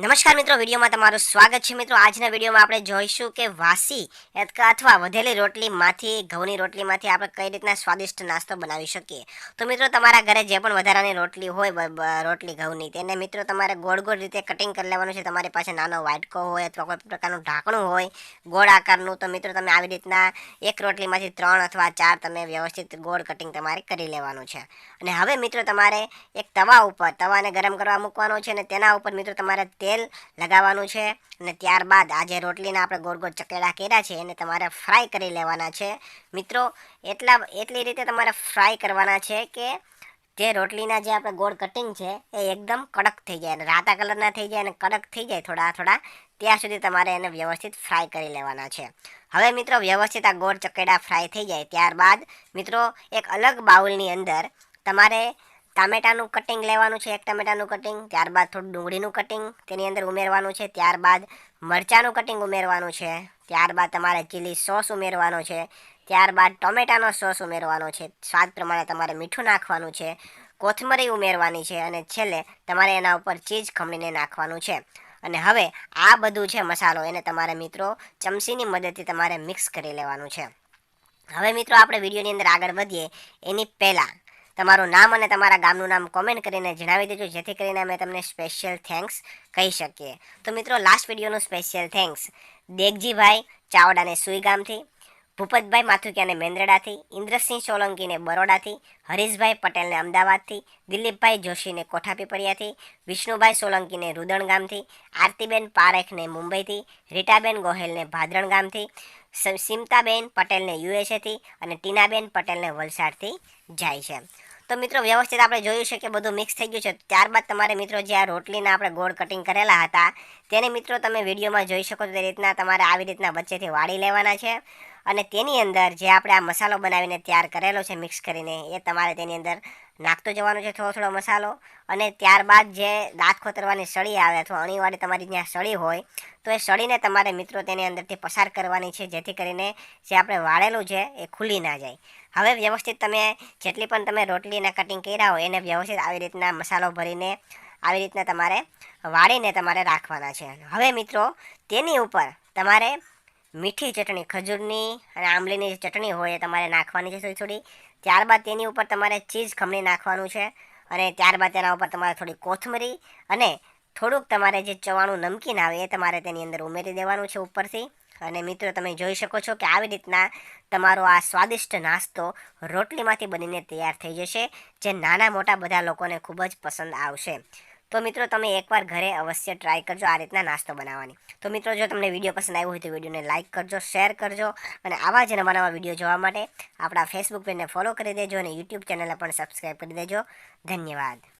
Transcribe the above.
નમસ્કાર મિત્રો, વિડીયોમાં તમારું સ્વાગત છે. મિત્રો, આજના વિડીયોમાં આપણે જોઈશું કે વાસી અથવા વધેલી રોટલીમાંથી, ઘઉંની રોટલીમાંથી આપણે કઈ રીતના સ્વાદિષ્ટ નાસ્તો બનાવી શકીએ. તો મિત્રો, તમારા ઘરે જે પણ વધારાની રોટલી હોય રોટલી ઘઉંની, તેને મિત્રો તમારે ગોળ ગોળ રીતે કટિંગ કરી લેવાનું છે. તમારી પાસે નાનો વાટકો હોય અથવા કોઈ પ્રકારનું ઢાંકણું હોય, ગોળ આકારનું, તો મિત્રો તમે આવી રીતના એક રોટલીમાંથી ત્રણ અથવા ચાર તમે વ્યવસ્થિત ગોળ કટિંગ તમારે કરી લેવાનું છે. અને હવે મિત્રો, તમારે એક તવા ઉપર, તવાને ગરમ કરવા મૂકવાનો છે અને તેના ઉપર મિત્રો તમારે તેલ લગાવવાનું છે અને ત્યારબાદ આ જે રોટલીના આપણે ગોળ ગોળ ચકેડા કર્યા છે એને તમારે ફ્રાય કરી લેવાના છે. મિત્રો, એટલા એટલી રીતે તમારે ફ્રાય કરવાના છે કે જે રોટલીના જે આપણે ગોળ કટિંગ છે એ એકદમ કડક થઈ જાય અને રાતા કલરના થઈ જાય અને કડક થઈ જાય થોડા થોડા, ત્યાં સુધી તમારે એને વ્યવસ્થિત ફ્રાય કરી લેવાના છે. હવે મિત્રો, વ્યવસ્થિત આ ગોળ ચકેડા ફ્રાય થઈ જાય ત્યારબાદ મિત્રો, એક અલગ બાઉલની અંદર તમારે ટામેટાનું કટિંગ લેવાનું છે, એક ટામેટાનું કટિંગ ત્યારબાદ થોડું ડુંગળીનું કટિંગ તેની અંદર ઉમેરવાનું છે, ત્યારબાદ મરચાંનું કટિંગ ઉમેરવાનું છે, ત્યારબાદ તમારે ચીલી સોસ ઉમેરવાનો છે, ત્યારબાદ ટોમેટાનો સોસ ઉમેરવાનો છે, સ્વાદ પ્રમાણે તમારે મીઠું નાખવાનું છે, કોથમરી ઉમેરવાની છે, અને છેલ્લે તમારે એના ઉપર ચીઝ ખમણીને નાખવાનું છે. અને હવે આ બધું છે મસાલો, એને તમારે મિત્રો ચમચીની મદદથી તમારે મિક્સ કરી લેવાનું છે. હવે મિત્રો આપણે વિડીયોની અંદર આગળ વધીએ. એની પહેલાં તમારું નામ અને તમારા ગામનું નામ કોમેન્ટ કરીને જણાવી દેજો, જેથી કરીને અમે તમને સ્પેશિયલ થેન્ક્સ કહી શકીએ. તો મિત્રો લાસ્ટ વિડીયોનું સ્પેશિયલ થેન્ક્સ દેગજીભાઈ ચાવડાને સુઈ ગામથી ભૂપતભાઈ માથુકિયાને મેંદરડાથી, ઇન્દ્રસિંહ સોલંકીને બરોડાથી, હરીશભાઈ પટેલને અમદાવાદથી, દિલીપભાઈ જોશીને કોઠાપીપળિયાથી વિષ્ણુભાઈ સોલંકીને રુદણ ગામથી આરતીબેન પારેખને મુંબઈથી, રીટાબેન ગોહેલને ભાદરણ ગામથી સિમતાબેન પટેલને યુએસએથી અને ટીનાબેન પટેલને વલસાડથી જાય છે. તો મિત્રો, વ્યવસ્થિત આપણે જોયું છે કે બધું મિક્સ થઈ ગયું છે. ત્યારબાદ તમારે મિત્રો જે આ રોટલીના આપણે ગોળ કટિંગ કરેલા હતા, તેને મિત્રો તમે વિડીયોમાં જોઈ શકો તે રીતના તમારે આવી રીતના વચ્ચેથી વાળી લેવાના છે. અને તેની અંદર જે આપણે આ મસાલો બનાવીને તૈયાર કરેલો છે મિક્સ કરીને, એ તમારે તેની અંદર નાખતો જવાનો છે થોડો થોડો મસાલો. અને ત્યારબાદ જે દાંત ખોતરવાની સળી આવે અથવા અણીવાળી તમારી જ્યાં સળી હોય, તો એ સળીને તમારે મિત્રો તેની અંદરથી પસાર કરવાની છે, જેથી કરીને જે આપણે વાળેલું છે એ ખુલી ના જાય. હવે વ્યવસ્થિત તમે જેટલી પણ તમે રોટલીના કટિંગ કર્યા હોય એને વ્યવસ્થિત આવી રીતના મસાલો ભરીને આવી રીતના તમારે વાળીને તમારે રાખવાના છે. હવે મિત્રો, તેની ઉપર તમારે મીઠી ચટણી, ખજૂરની અને આંબલીની ચટણી હોય એ તમારે નાખવાની છે થોડી થોડી ત્યારબાદ તેની ઉપર તમારે ચીઝ ખમણી નાખવાનું છે અને ત્યારબાદ તેના ઉપર તમારે થોડી કોથમરી અને થોડુંક તમારે જે ચવાણું નમકીન આવે એ તમારે તેની અંદર ઉમેરી દેવાનું છે ઉપરથી. અને મિત્રો, તમે જોઈ શકો છો કે આવી રીતના તમારો આ સ્વાદિષ્ટ નાસ્તો રોટલીમાંથી બનીને તૈયાર થઈ જશે, જે નાના મોટા બધા લોકોને ખૂબ જ પસંદ આવશે. તો મિત્રો, તમે એકવાર ઘરે અવશ્ય ટ્રાય કરજો આ રીતના નાસ્તો બનાવવાની. તો મિત્રો, જો તમને વીડિયો પસંદ આવ્યો હોય તો વિડીયોને લાઇક કરજો શેર કરજો અને આવા જ નવા નવા વીડિયો જોવા માટે આપણા ફેસબુક પેજને ફોલો કરી દેજો અને યુટ્યુબ ચેનલને પણ સબસ્ક્રાઈબ કરી દેજો. ધન્યવાદ.